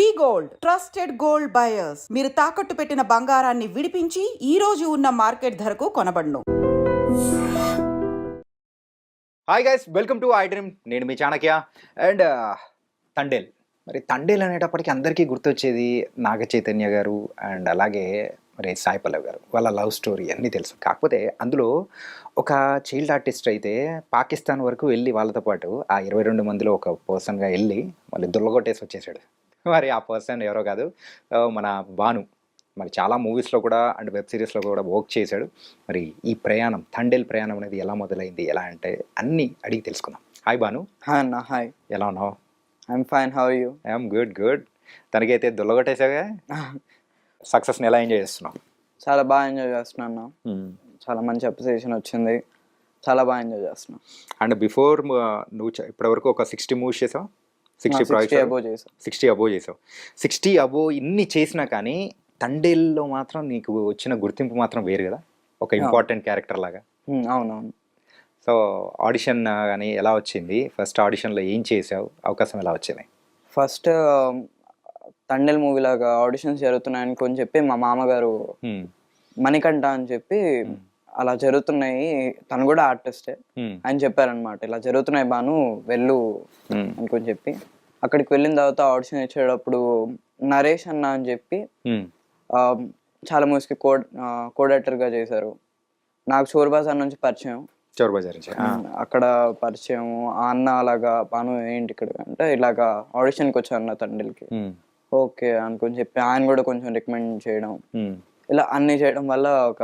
V gold trusted gold buyers. మీరు తాకట్టు పెట్టిన బంగారాన్ని విడిపించి ఈ రోజు ఉన్న మార్కెట్ ధరకు కొనబడను. Hi guys welcome to I dream నేను మీ చాణక్య. And uh, Thandel. మరి తండేల్ అనేటప్పటికి అందరికీ గుర్తొచ్చేది నాగ చైతన్య గారు అండ్ అలాగే మరి సాయి పల్లవి గారు. వాళ్ళ లవ్ స్టోరీ అన్నీ తెలుసు. కాకపోతే అందులో ఒక చైల్డ్ ఆర్టిస్ట్ అయితే పాకిస్తాన్ వరకు వెళ్ళి వాళ్ళతో పాటు ఆ ఇరవై రెండు మందిలో ఒక పర్సన్గా వెళ్ళి మళ్ళీ దుల్లగొట్టేసి వచ్చేసాడు. మరి ఆ పర్సన్ ఎవరో కాదు. మన భాను. మరి చాలా మూవీస్లో కూడా అండ్ వెబ్ సిరీస్లో కూడా వర్క్ చేశాడు. మరి ఈ ప్రయాణం థండేల్ ప్రయాణం అనేది ఎలా మొదలైంది? ఎలా అంటే అన్నీ అడిగి తెలుసుకుందాం. హాయ్ భాను. హాయ్ అన్న హాయ్. ఎలా ఉన్నావు? I'm fine how you? I'm good good. తనకైతే దుల్లగొట్టేసాగా సక్సెస్ని ఎలా ఎంజాయ్ చేస్తున్నావు? చాలా బాగా ఎంజాయ్ చేస్తున్నా అన్న. చాలా మంచి అప్రిసియేషన్ వచ్చింది. చాలా బాగా ఎంజాయ్ చేస్తున్నా. అండ్ బిఫోర్ నువ్వు ఇప్పటివరకు ఒక సిక్స్టీ మూవీస్ చేసావు? సిక్స్టీ ప్రాజెక్ట్స్ చేసా సిక్స్టీ అబోవ్ చేసావు. సిక్స్టీ అబోవ్ ఇన్ని చేసినా కానీ తండేల్లో మాత్రం నీకు వచ్చిన గుర్తింపు మాత్రం వేరు కదా. ఒక ఇంపార్టెంట్ క్యారెక్టర్ లాగా. అవునవును. సో ఆడిషన్ కానీ ఎలా వచ్చింది? ఫస్ట్ ఆడిషన్లో ఏం చేసావు? అవకాశం ఎలా వచ్చింది? ఫస్ట్ తండెల్ మూవీ లాగా ఆడిషన్స్ జరుగుతున్నాయని కొని చెప్పి మా మామగారు. మణికంఠ అని చెప్పి అలా జరుగుతున్నాయి తను కూడా ఆర్టిస్టే. ఆయన చెప్పారనమాట ఇలా జరుగుతున్నాయి బాను వెళ్ళు. అనుకొని చెప్పి అక్కడికి వెళ్ళిన తర్వాత ఆడిషన్ ఇచ్చేటప్పుడు నరేష్ అన్న అని చెప్పి చాలా మూవీస్కి కోడ్ కోడేటర్గా చేశారు నాకు చోర్ బజార్ నుంచి పరిచయం చోర్ బజార్ నుంచి. అక్కడ పరిచయం ఆ అన్న అలాగా పాను ఏంటి ఇక్కడ అంటే ఇలాగా ఆడిషన్కి వచ్చాను నా తండ్రికి. ఓకే అనుకొని చెప్పి ఆయన కూడా కొంచెం రికమెండ్ చేయడం. ఇలా అన్ని చేయడం వల్ల ఒక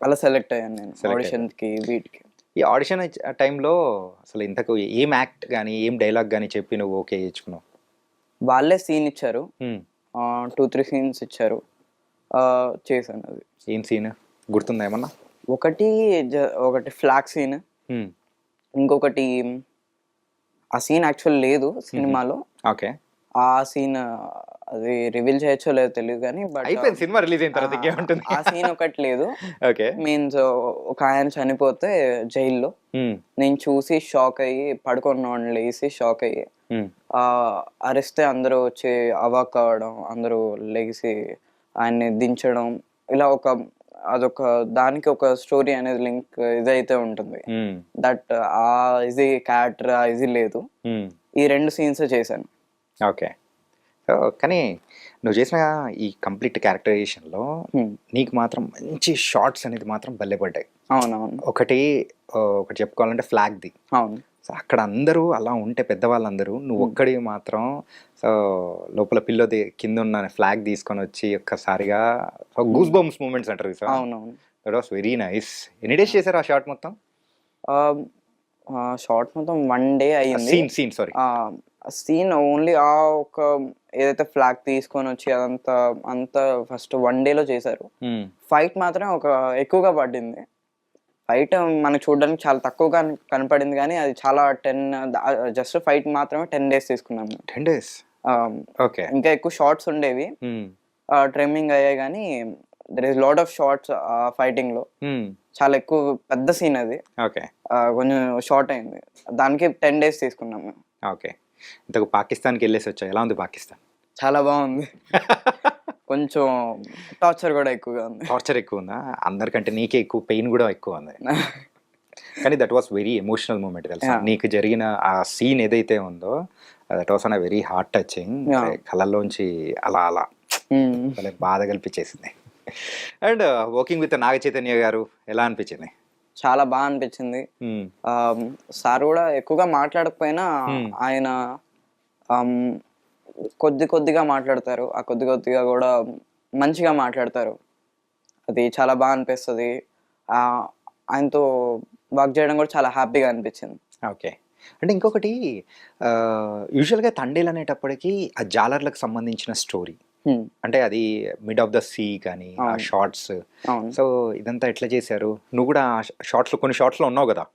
అలా సెలెక్ట్ అయ్యాను నేను ఆడిషన్కి వీటికి ఈ ఆడిషన్ టైంలో అసలు ఇంతకు ఏం యాక్ట్ కానీ ఏం డైలాగ్ కానీ చెప్పి నువ్వు ఓకే ఇచ్చుకున్నావు వాళ్ళే సీన్ ఇచ్చారు. టూ త్రీ సీన్స్ ఇచ్చారు. చేశాను అది. ఏం సీన్ గుర్తుందా ఏమన్నా? ఒకటి ఒకటి ఫ్లాగ్ సీన్. ఇంకొకటి ఆ సీన్ యాక్చువల్ లేదు సినిమాలో. ఓకే. ఆ సీన్ అది రివీల్ చేయొచ్చో లేదో తెలియదు కానీ బట్ అయిపోయింది సినిమా రిలీజ్ అయిన తర్వాత ఇంకేముంటుంది ఆ సీన్ ఒకటి లేదు ఓకే మీన్స్ ఒక ఆయన చనిపోతే జైల్లో Hmm. నేను చూసి షాక్ అయ్యి పడుకున్నాను లేసి షాక్ అయ్యి Hmm. ఆ అరిస్తే అందరూ వచ్చి అవాక్ అవ్వడం అందరూ లేచి ఆయన్ని దించడం ఇలా ఒక అదొక దానికి ఒక స్టోరీ అనేది లింక్ ఇదైతే ఉంటుంది Hmm. దట్ ఆ ఇది క్యారెక్టర్ ఆ ఇది లేదు Hmm. ఈ రెండు సీన్స్ చేశాను ఓకే కానీ నువ్వు చేసిన ఈ కంప్లీట్ క్యారెక్టరైజేషన్లో. నీకు మాత్రం మంచి షార్ట్స్ అనేది మాత్రం బల్లెపడ్డాయి అవునవును. ఒకటి ఒకటి చెప్పుకోవాలంటే ఫ్లాగ్ది. అవును. సో అక్కడ అందరూ అలా ఉంటే పెద్దవాళ్ళందరూ నువ్వు ఒక్కడి మాత్రం సో లోపల పిల్లోది కింద ఉన్న ఫ్లాగ్ తీసుకొని వచ్చి ఒక్కసారిగా గూస్ బంప్స్ మూమెంట్స్ అంటారు సార్ అవునవును. That was very nice. ఎన్ని డేస్ చేశారు ఆ షార్ట్ మొత్తం? షార్ట్ మొత్తం వన్ డే అయ్యింది. Scene scene sorry. Scene only ఆ ఒక ఏదైతే ఫ్లాగ్ తీసుకొని వచ్చి అదంతా అంతా ఫస్ట్ వన్ డేలో చేశారు. ఫైట్ మాత్రం ఒక ఎక్కువగా పడింది. ఫైట్ మనకు చూడడానికి చాలా తక్కువగా కనపడింది కానీ అది చాలా టెన్ జస్ట్ ఫైట్ మాత్రమే టెన్ డేస్ తీసుకున్నాం మేము. Ten days okay. ఇంకా ఎక్కువ షార్ట్స్ ఉండేవి. ట్రిమ్మింగ్ అయ్యాయి కానీ there is lot of shots ఫైటింగ్లో. చాలా ఎక్కువ పెద్ద సీన్ అది. ఓకే. కొంచెం షార్ట్ అయింది. దానికి టెన్ డేస్ తీసుకున్నాం మేము ఓకే. ఇంతకు పాకిస్తాన్కి వెళ్ళేసి వచ్చావు ఎలా ఉంది పాకిస్తాన్? చాలా బాగుంది. కొంచెం టార్చర్ కూడా ఎక్కువగా ఉంది. టార్చర్ ఎక్కువ ఉందా? అందరికంటే నీకే ఎక్కువ పెయిన్ కూడా ఎక్కువ ఉంది. కానీ that was very emotional moment తెలుసా. నీకు జరిగిన ఆ సీన్ ఏదైతే ఉందో that was an very heart touching. Yeah. కళ్ళల్లోంచి అలా అలా. బాధ కల్పించేసింది. And working with Naga Chaitanya గారు ఎలా అనిపించింది? చాలా బాగా అనిపించింది. ఆ, సార్ కూడా ఎక్కువగా మాట్లాడకపోయినా. ఆయన కొద్ది కొద్దిగా మాట్లాడతారు ఆ కొద్ది కొద్దిగా కూడా మంచిగా మాట్లాడతారు అది చాలా బాగా అనిపిస్తుంది ఆయనతో వర్క్ చేయడం కూడా చాలా హ్యాపీగా అనిపించింది ఓకే అంటే ఇంకొకటి యూజువల్గా తండేలు అనేటప్పటికి ఆ జాలర్లకు సంబంధించిన స్టోరీ. అంటే అది మిడ్ ఆఫ్ ద సీ కానీ ఆ. షార్ట్స్. సో ఇదంతా ఎట్లా చేశారు? నువ్వు కూడా షార్ట్స్లో కొన్ని షార్ట్స్లో ఉన్నావు కదా?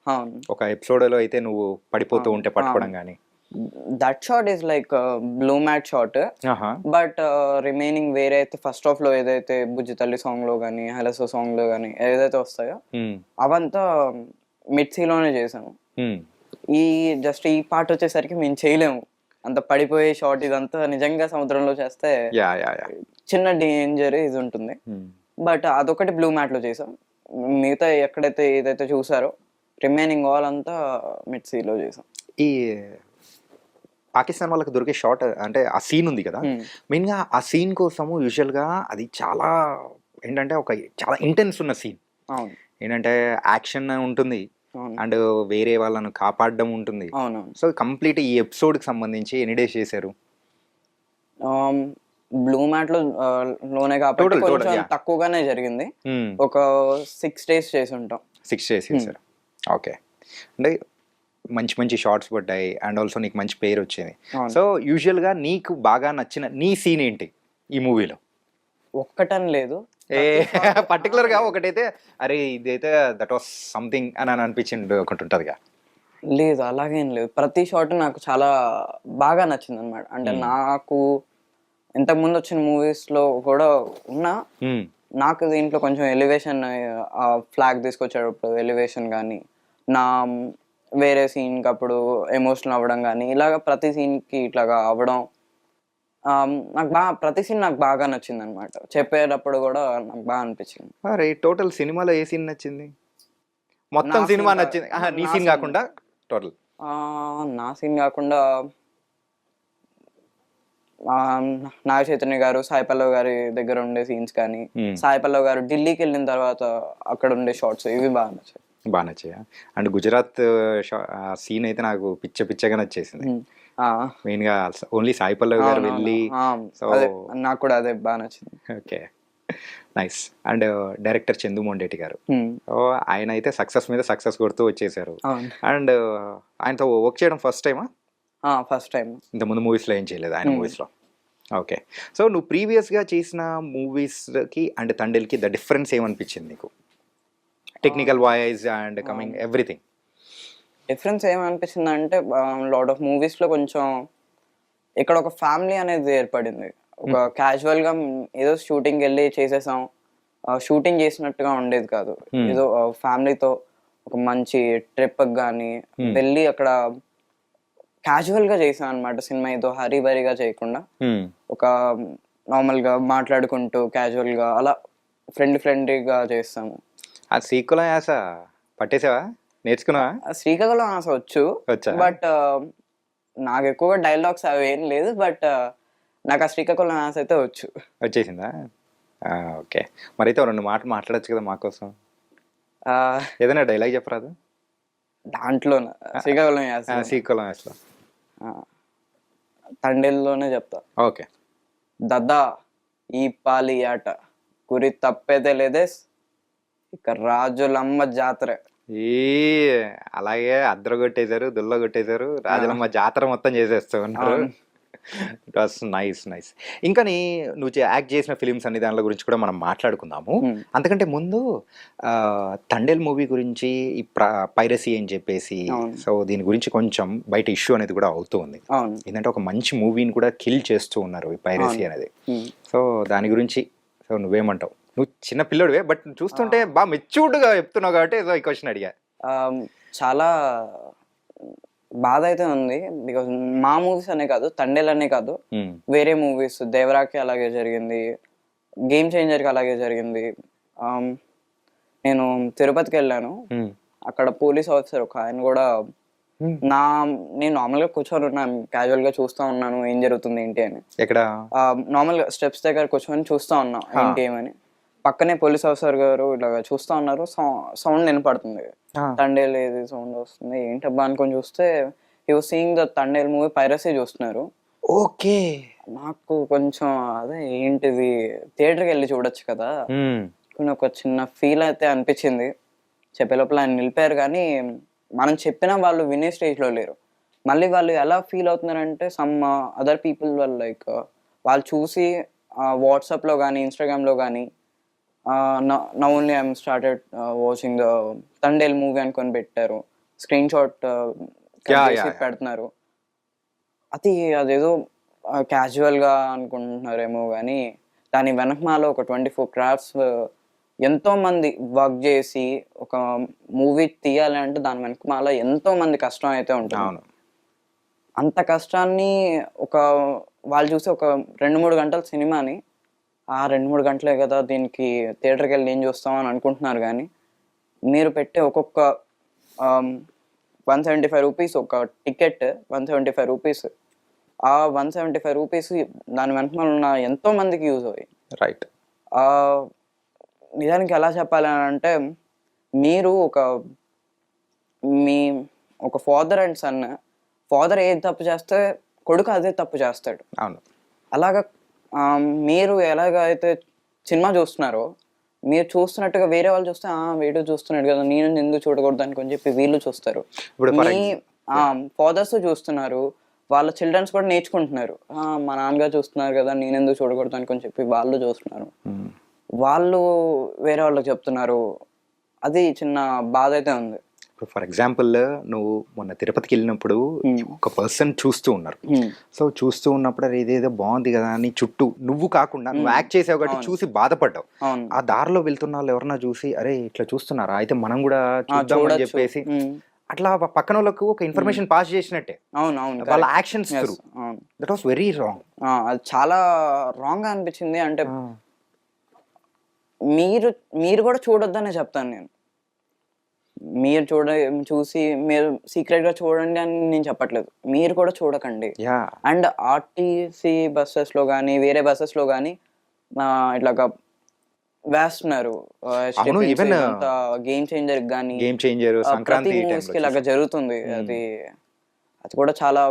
ఒక ఎపిసోడ్లో అయితే నువ్వు పడిపోతూ ఉంటే పట్టుకోవడం. కానీ that shot is like blue mat shot but remaining వేరే అయితే ఫస్ట్ హాఫ్లో ఏదైతే బుజ్జి తల్లి సాంగ్లో కానీ హలసో సాంగ్లో కానీ ఏదైతే వస్తాయో అవంతా మిడ్లోనే చేసాము ఈ జస్ట్ ఈ పార్ట్ వచ్చేసరికి మేము చేయలేము. అంత పడిపోయే షాట్ ఇదంతా నిజంగా సముద్రంలో చేస్తే యా యా యా. చిన్న డేంజర్ ఇది ఉంటుంది. బట్ అదొకటి బ్లూ మ్యాట్లో చేసాం. మిగతా ఎక్కడైతే ఏదైతే చూసారో రిమైనింగ్ ఆల్ అంతా మిడ్ సీలో చేసాం. ఈ పాకిస్తాన్ వాళ్ళకి దొరికే షార్ట్ అంటే ఆ సీన్ ఉంది కదా? Hmm. మెయిన్గా ఆ సీన్ కోసము యూజువల్గా అది చాలా ఏంటంటే ఒక చాలా ఇంటెన్స్ ఉన్న సీన్ అవును. ఏంటంటే యాక్షన్ ఉంటుంది. అండ్ వేరే వాళ్ళను కాపాడడం ఉంటుంది. సో కంప్లీట్ ఈ ఎపిసోడ్కి సంబంధించి ఎన్ని డేస్ చేశారు? బ్లూ మ్యాట్లో లోనే కాబట్టి కొంచెం. తక్కువగానే జరిగింది. ఒక సిక్స్ డేస్ చేసి ఉంటాం సిక్స్ డేస్ చేశారు. ఓకే అంటే మంచి మంచి షార్ట్స్ పడ్డాయి అండ్ ఆల్సో నీకు మంచి పేరు వచ్చింది. సో యూజువల్గా నీకు బాగా నచ్చిన నీ సీన్ ఏంటి ఈ మూవీలో? ఒక్కటని లేదు. పర్టికులర్ గా ఒకటైతే అరే ఇదైతే దట్ వాస్ సంథింగ్ అని అని అనిపించింది ఒకటి లేదు అలాగేం లేదు ప్రతి షాట్ నాకు చాలా బాగా నచ్చింది అనమాట అంటే. నాకు ఇంతకు ముందు వచ్చిన మూవీస్లో కూడా ఉన్నా. నాకు దీంట్లో కొంచెం ఎలివేషన్ ఫ్లాగ్ తీసుకొచ్చేటప్పుడు ఎలివేషన్ కానీ నా వేరే సీన్కి అప్పుడు ఎమోషనల్ అవ్వడం కానీ ఇలాగ ప్రతి సీన్కి ఇట్లాగా అవ్వడం నాకు బాగా ప్రతి సీన్ నాకు బాగా నచ్చింది అనమాట చెప్పేటప్పుడు కూడా నాకు బాగా అనిపించింది. అరే టోటల్ సినిమాలో ఏ సీన్ నచ్చింది? మొత్తం సినిమా నచ్చింది నీ సీన్. కాకుండా టోటల్. ఆ, నా సీన్ కాకుండా నాగ చైతన్య గారు సాయి పల్లవ్ గారి దగ్గర ఉండే సీన్స్ కానీ. సాయి పల్లవ్ గారు ఢిల్లీకి వెళ్ళిన తర్వాత అక్కడ ఉండే షార్ట్స్ ఇవి బాగా నచ్చాయి. బాగా నచ్చాయా? అండ్ గుజరాత్ సీన్ అయితే నాకు పిచ్చ పిచ్చగా నచ్చేసింది. మెయిన్గా ఓన్లీ సాయి పల్లవి గారు. వెళ్ళి సో నాకు కూడా అదే బాగా నచ్చింది. Okay. Nice. And director Chandu Mondeti గారు. ఆయన అయితే సక్సెస్ మీద సక్సెస్ కొడుతూ వచ్చేసారు. అండ్ ఆయనతో వర్క్ చేయడం ఫస్ట్ టైమా? ఫస్ట్ టైం ఇంత ముందు మూవీస్లో ఏం చేయలేదు ఆయన Hmm. మూవీస్లో. ఓకే. సో నువ్వు ప్రీవియస్గా చేసిన మూవీస్కి అండ్ తండేల్కి ద డిఫరెన్స్ ఏమనిపించింది నీకు? Technical voice and coming everything. Difference ఏమనిపించింది అంటే లాట్ ఆఫ్ మూవీస్లో కొంచెం ఇక్కడ ఒక ఫ్యామిలీ అనేది ఏర్పడింది. ఒక క్యాజువల్గా మ్, ఏదో షూటింగ్ వెళ్ళి చేసేసాం. షూటింగ్ చేసినట్టుగా ఉండేది కాదు. ఏదో ఫ్యామిలీతో ఒక మంచి ట్రిప్ కానీ. వెళ్ళి అక్కడ క్యాజువల్గా చేసాం అనమాట సినిమా. ఏదో హరీ బరీగా చేయకుండా ఒక నార్మల్గా మాట్లాడుకుంటూ క్యాజువల్గా అలా ఫ్రెండ్ ఫ్రెండ్లీగా చేస్తాము. ఆ సీకుల యాస పట్టేసావా? నేర్చుకున్నావా? ఆ శ్రీకాకుళం ఆశ వచ్చు. బట్ నాకు ఎక్కువగా డైలాగ్స్ అవి ఏం లేదు. బట్ నాకు ఆ శ్రీకాకుళం ఆశ అయితే వచ్చు. వచ్చేసిందా? ఓకే. మరి అయితే రెండు మాటలు మాట్లాడచ్చు కదా మా కోసం. ఆ, ఏదైనా డైలాగ్ చెప్పరాదు? దాంట్లో శ్రీకాకుళం యాస సీకులం యాసలో. ఆ, తండేల్లోనే చెప్తా. ఓకే. దద్దా ఈ పాలి ఆట. గురి తప్పేదే లేదే. ఇక రాజులమ్మ జాతర. ఈ అలాగే అద్దరు కొట్టేశారు దుల్ల కొట్టేశారు రాజలమ్మ జాతర మొత్తం చేసేస్తూ ఉన్నారు. ఇట్ వాస్ నైస్ నైస్ ఇంకా నీ నువ్వు యాక్ట్ చేసిన ఫిలిమ్స్ అన్ని దానిల గురించి కూడా మనం మాట్లాడుకుందాము. అంతకంటే ముందు తండేల్ మూవీ గురించి ఈ పైరసీ అని చెప్పేసి. సో దీని గురించి కొంచెం బయట ఇష్యూ అనేది కూడా అవుతూ ఉంది ఏంటంటే ఒక మంచి మూవీని కూడా కిల్ చేస్తూ ఉన్నారు ఈ పైరసీ. అనేది. సో దాని గురించి సో నువ్వేమంటావు నువ్వు చిన్న పిల్లడివే బట్ చూస్తుంటే బాగా మెచ్యూర్డ్గా చెప్తున్నావు కాబట్టి సో ఈ క్వశ్చన్ అడిగా. చాలా బాధ అయితే ఉంది. బికాజ్ మా మూవీస్ అనే కాదు తండేల్ అనే కాదు. Hmm. వేరే మూవీస్ దేవరాకి అలాగే జరిగింది గేమ్ చేంజర్కి అలాగే జరిగింది. నేను తిరుపతికి వెళ్ళాను. Hmm. అక్కడ పోలీస్ ఆఫీసర్ ఒక ఆయన కూడా Hmm. నా నేను నార్మల్గా కూర్చొని ఉన్నాను క్యాజువల్గా చూస్తూ ఉన్నాను ఏం జరుగుతుంది ఏంటి అని. నార్మల్గా స్టెప్స్ దగ్గర కూర్చొని చూస్తూ ఉన్నాం ఏంటి ఏమని. పక్కనే పోలీస్ ఆఫీసర్ గారు ఇలాగ చూస్తూ ఉన్నారు. సౌండ్ వినపడుతుంది. తండేల్ ఏది సౌండ్ వస్తుంది? ఏంటబ్బా అనుకొని చూస్తే was seeing the Thandel movie piracy చూస్తున్నారు. ఓకే. నాకు కొంచెం అదే ఏంటిది థియేటర్కి వెళ్ళి చూడొచ్చు కదా. కొన్ని ఒక చిన్న ఫీల్ అయితే అనిపించింది. చెప్పే లోపల ఆయన నిలిపారు కానీ మనం చెప్పినా వాళ్ళు వినే స్టేజ్లో లేరు. మళ్ళీ వాళ్ళు ఎలా ఫీల్ అవుతున్నారంటే సమ్ అదర్ పీపుల్ వాళ్ళు లైక్ వాళ్ళు చూసి వాట్సాప్లో కానీ ఇన్స్టాగ్రామ్లో కానీ నా only I'm started watching the Thandel movie అనుకొని పెట్టారు. Screen shot. పెడుతున్నారు. అది అదేదో క్యాజువల్గా అనుకుంటున్నారేమో కానీ దాని వెనకమాల ఒక ట్వంటీ ఫోర్ క్రాఫ్ట్స్ ఎంతో మంది వర్క్ చేసి ఒక మూవీ తీయాలి అంటే దాని వెనకమాల ఎంతో మంది కష్టం అయితే ఉంటుంది. అంత కష్టాన్ని ఒక వాళ్ళు చూసి ఒక రెండు మూడు గంటల సినిమాని ఆ రెండు మూడు గంటలే కదా దీనికి థియేటర్కి వెళ్ళి ఏం చూస్తాం అని అనుకుంటున్నారు కానీ మీరు పెట్టే ఒక్కొక్క వన్ సెవెంటీ ఫైవ్ రూపీస్ ఒక ticket one seventy five rupees. ఆ వన్ సెవెంటీ ఫైవ్ రూపీస్ దాని వెనకాల ఉన్న ఎంతో మందికి యూజ్ అయ్యాయి. రైట్ నిజానికి ఎలా చెప్పాలి అని అంటే మీరు ఒక మీ ఒక ఫాదర్ అండ్ సన్ ఫాదర్ ఏది తప్పు చేస్తే కొడుకు అదే తప్పు చేస్తాడు. అవును. అలాగా మీరు ఎలాగ అయితే సినిమా చూస్తున్నారో మీరు చూస్తున్నట్టుగా వేరే వాళ్ళు చూస్తే ఆ వీడియో చూస్తున్నాడు కదా నేను ఎందుకు చూడకూడదు అని చెప్పి వీళ్ళు చూస్తారు. మీ ఫాదర్స్ చూస్తున్నారు వాళ్ళ చిల్డ్రన్స్ కూడా నేర్చుకుంటున్నారు. ఆ, మా నాన్నగారు చూస్తున్నారు కదా నేను ఎందుకు చూడకూడదు అనుకొని చెప్పి వాళ్ళు చూస్తున్నారు. మ్మ్. వాళ్ళు వేరే వాళ్ళకి చెప్తున్నారు. అది చిన్న బాధ అయితే ఉంది. ఇప్పుడు ఫర్ ఎగ్జాంపుల్ నువ్వు మొన్న తిరుపతికి వెళ్ళినప్పుడు ఒక పర్సన్ చూస్తూ ఉన్నారు. Hmm. సో చూస్తూ ఉన్నప్పుడు ఇదేదో బాగుంది కదా అని చుట్టూ నువ్వు కాకుండా నువ్వు యాక్ట్ చేసావు కాబట్టి చూసి బాధపడ్డావు. ఆ దారిలో వెళ్తున్న వాళ్ళు ఎవరన్నా చూసి అరే ఇట్లా చూస్తున్నారా? అయితే మనం కూడా చూద్దామని చూడొచ్చు. చెప్పేసి Hmm. అట్లా పక్కన వాళ్ళకు ఒక ఇన్ఫర్మేషన్ పాస్ చేసినట్టే. అవును అవును. వాళ్ళ. Actions that was very wrong అది చాలా రాంగ్ అనిపించింది. అంటే మీరు మీరు కూడా చూడొద్దనే చెప్తాను నేను. మీరు చూడ చూసి మీరు సీక్రెట్గా చూడండి అని నేను చెప్పట్లేదు. మీరు కూడా చూడకండి. అండ్ ఆర్టీసీ బస్సెస్లో కానీ వేరే బస్సెస్లో కానీ ఇట్లా వేస్తున్నారు. గేమ్ చేంజర్ కానీ గేమ్ చేంజర్ సంక్రాంతి కి ఇలాగ జరుగుతుంది. అది అది కూడా చాలా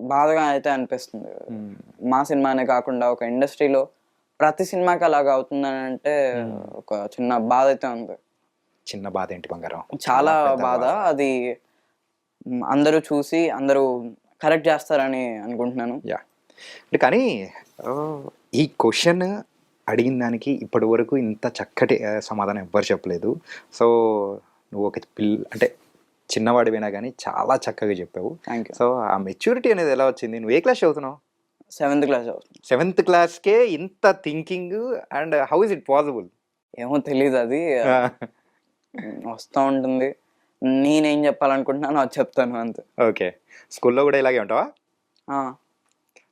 బాధగా అయితే అనిపిస్తుంది. మా సినిమానే కాకుండా ఒక ఇండస్ట్రీలో ప్రతి సినిమాకి అలాగ అవుతుందని అంటే ఒక చిన్న బాధ అయితే ఉంది. చిన్న బాధ ఏంటి బంగారం? చాలా బాధ. అది అందరూ చూసి అందరూ కరెక్ట్ చేస్తారని అనుకుంటున్నాను. యా. అంటే కానీ ఈ క్వశ్చన్ అడిగిన దానికి ఇప్పటి వరకు ఇంత చక్కటి సమాధానం ఎవ్వరు చెప్పలేదు. సో నువ్వు ఒక పిల్ల అంటే చిన్నవాడివైనా కానీ చాలా చక్కగా చెప్పావు. థ్యాంక్ యూ సో ఆ మెచ్యూరిటీ అనేది ఎలా వచ్చింది? నువ్వు ఏ క్లాస్ చదువుతున్నావు? సెవెంత్ క్లాస్ సెవెంత్ క్లాస్కే ఇంత thinking and how is it possible? ఏమో తెలియదు అది. వస్తూ ఉంటుంది. నేనేం చెప్పాలనుకుంటున్నానో అది చెప్తాను అంతే. ఓకే. స్కూల్లో కూడా ఇలాగే ఉంటావా?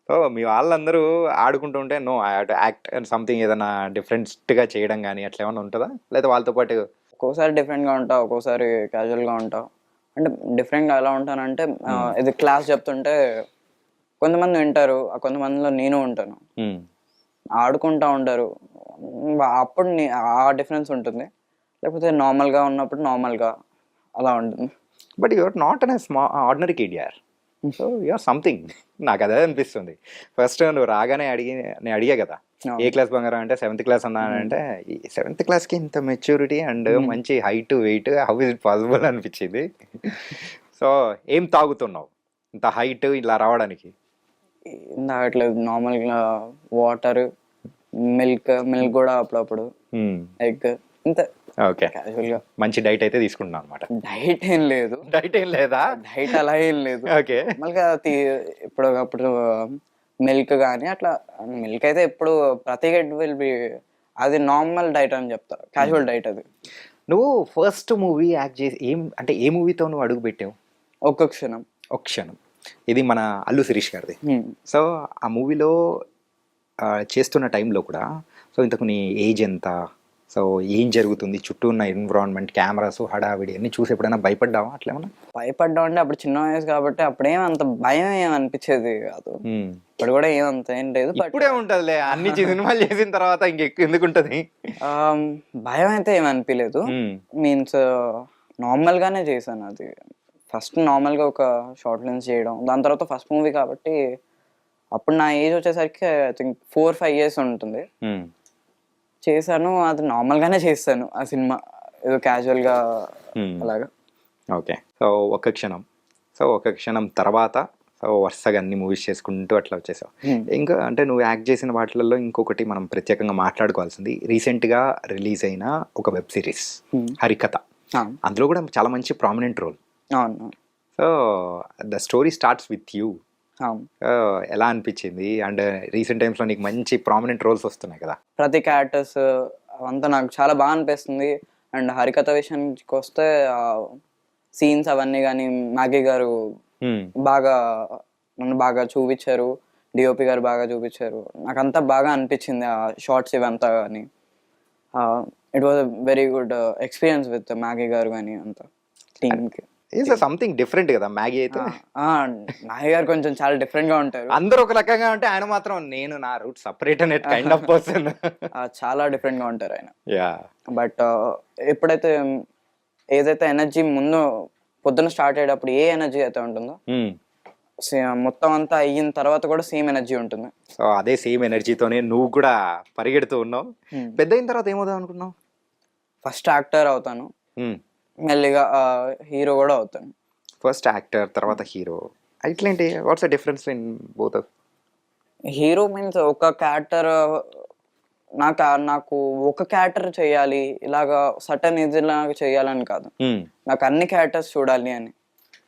సో మీ వాళ్ళందరూ ఆడుకుంటూ ఉంటే no I to act and something ఏదైనా డిఫరెంట్గా చేయడం కానీ అట్లా ఏమైనా ఉంటుందా? లేదా వాళ్ళతో పాటు ఒక్కోసారి different గా ఉంటా ఒక్కోసారి casual గా ఉంటా. అంటే different గా ఎలా ఉంటానంటే ఇది క్లాస్ చెప్తుంటే కొంతమంది వింటారు ఆ కొంతమందిలో నేను ఉంటాను. ఆడుకుంటా ఉంటారు. అప్పుడు ఆ డిఫరెన్స్ ఉంటుంది. లేకపోతే normal గా ఉన్నప్పుడు normal గా అలా ఉంటుంది. బట్ యువర్ నాట్ అన్ స్మా ఆర్డినరీ కిడ్ యార్ సో యూఆర్ సంథింగ్ నాకు అదే అనిపిస్తుంది. ఫస్ట్ నువ్వు రాగానే అడిగి నేను అడిగా కదా. ఏ క్లాస్ బంగారం అంటే సెవెంత్ క్లాస్ అన్నానంటే ఈ సెవెంత్ క్లాస్కి ఇంత మెచ్యూరిటీ అండ్ మంచి height weight how is it possible అనిపించింది. సో ఏం తాగుతున్నావు? ఇంత హైట్ ఇలా రావడానికి? తాగట్లేదు. నార్మల్గా వాటర్ మిల్క్ మిల్క్ కూడా అప్పుడప్పుడు. ఎగ్ ఇంత ఓకే. క్యాజువల్గా మంచి డైట్ అయితే తీసుకుంటున్నావు అనమాట డైట్ ఏం లేదు. డైట్ ఏం లేదా? డైట్ అలా ఏం లేదు. ఓకే. నార్మల్గా ఇప్పుడు అప్పుడు మిల్క్ కానీ అట్లా మిల్క్ అయితే ఎప్పుడు ప్రతి గడ్ విల్ బి అది నార్మల్ డైట్ అని చెప్తా. క్యాజువల్ డైట్ అది. నువ్వు ఫస్ట్ మూవీ యాక్ట్ చేసి ఏం అంటే ఏ మూవీతో నువ్వు అడుగు పెట్టావు? ఒక్క క్షణం. ఒక క్షణం. ఇది మన అల్లు శిరీష్ గారిది. హ్మ్. సో ఆ మూవీలో చేస్తున్న టైంలో కూడా సో ఇంతకు నీ ఏజ్ ఎంత? సో ఏం జరుగుతుంది? చుట్టూ ఉన్న ఎన్విరాన్మెంట్ కెమెరాస్ హడావిడి అన్ని చూసి ఎప్పుడైనా భయపడ్డావా అట్లా ఏమన్నా? భయపడ్డా అంటే అప్పుడు చిన్న వయసు కాబట్టి అప్పుడేం అంత భయం ఏం అనిపించేది కాదు. ఇప్పుడు కూడా ఏమంత ఏం లేదు ఇప్పుడే ఉంటదిలే. అన్ని సినిమాలు చేసిన తర్వాత ఇంకెక్కువ ఎందుకు ఉంటది? భయం అయితే ఏం అనిపించలేదు మీన్స్ నార్మల్గానే చేశాను అది. ఫస్ట్ నార్మల్గా ఒక షార్ట్ లెన్స్ చేయడం. దాని తర్వాత ఫస్ట్ మూవీ కాబట్టి అప్పుడు నా ఏజ్ వచ్చేసరికి I think four five years ఉంటుంది చేశాను అది నార్మల్గానే చేస్తాను ఆ సినిమా. ఏదో క్యాజువల్గా అలాగా. ఓకే సో ఒక క్షణం. సో ఒక క్షణం తర్వాత సో వరుసగా అన్ని మూవీస్ చేసుకుంటూ అట్లా వచ్చేసావు. Hmm. ఇంకా అంటే నువ్వు యాక్ట్ చేసిన వాటిలలో ఇంకొకటి మనం ప్రత్యేకంగా మాట్లాడుకోవాల్సింది రీసెంట్గా రిలీజ్ అయిన ఒక వెబ్ సిరీస్ Hmm. హరికథ. అందులో కూడా చాలా మంచి ప్రామినెంట్ రోల్ అవును. So the story starts with you ఎలా అనిపించింది? అండ్ రీసెంట్ టైమ్స్లో నీకు మంచి ప్రామినెంట్ రోల్స్ వస్తున్నాయి కదా? ప్రతి క్యారెక్టర్స్ అవంతా నాకు చాలా బాగా అనిపిస్తుంది. అండ్ హరికథ విషయానికి వస్తే సీన్స్ అవన్నీ కానీ మ్యాగీ గారు బాగా నన్ను బాగా చూపించారు. డిఓపి గారు బాగా చూపించారు. నాకు అంతా బాగా అనిపించింది ఆ షార్ట్స్ ఇవంతా కానీ it was very good experience with Maggie గారు కానీ అంతా టీమ్కి. సంథింగ్ డిఫరెంట్ కదా మ్యాగీ అయితే. నాయ గారు కొంచెం చాలా different గా ఉంటారు. అందరూ ఒక రకంగా ఉంటే ఆయన మాత్రం నేను నా రూట్ సపరేట్ అనే కైండ్ ఆఫ్ పర్సన్ చాలా different గా ఉంటారు ఆయన. యా బట్ ఎప్పుడైతే ఏదైతే ఎనర్జీ ముందు పొద్దున స్టార్ట్ అయ్యేటప్పుడు ఏ ఎనర్జీ అయితే ఉంటుందో సే- మొత్తం అంతా అయిన తర్వాత కూడా సేమ్ ఎనర్జీ ఉంటుంది. సో అదే సేమ్ ఎనర్జీతోనే నువ్వు కూడా పరిగెడుతూ ఉన్నావు. పెద్ద అయిన తర్వాత ఏమవుదాం అనుకున్నావు? ఫస్ట్ యాక్టర్ అవుతాను. మెల్లిగా హీరో కూడా అవుతాను ఫస్ట్ యాక్టర్ తర్వాత హీరో. ఇట్లాంటి what's difference in both hero means ఒక క్యారెక్టర్ నాకు నాకు ఒక క్యారెక్టర్ చేయాలి ఇలాగా సటన్ ఇది లాగా చేయాలని కాదు. నాకు అన్ని క్యారెక్టర్స్ చూడాలి అని.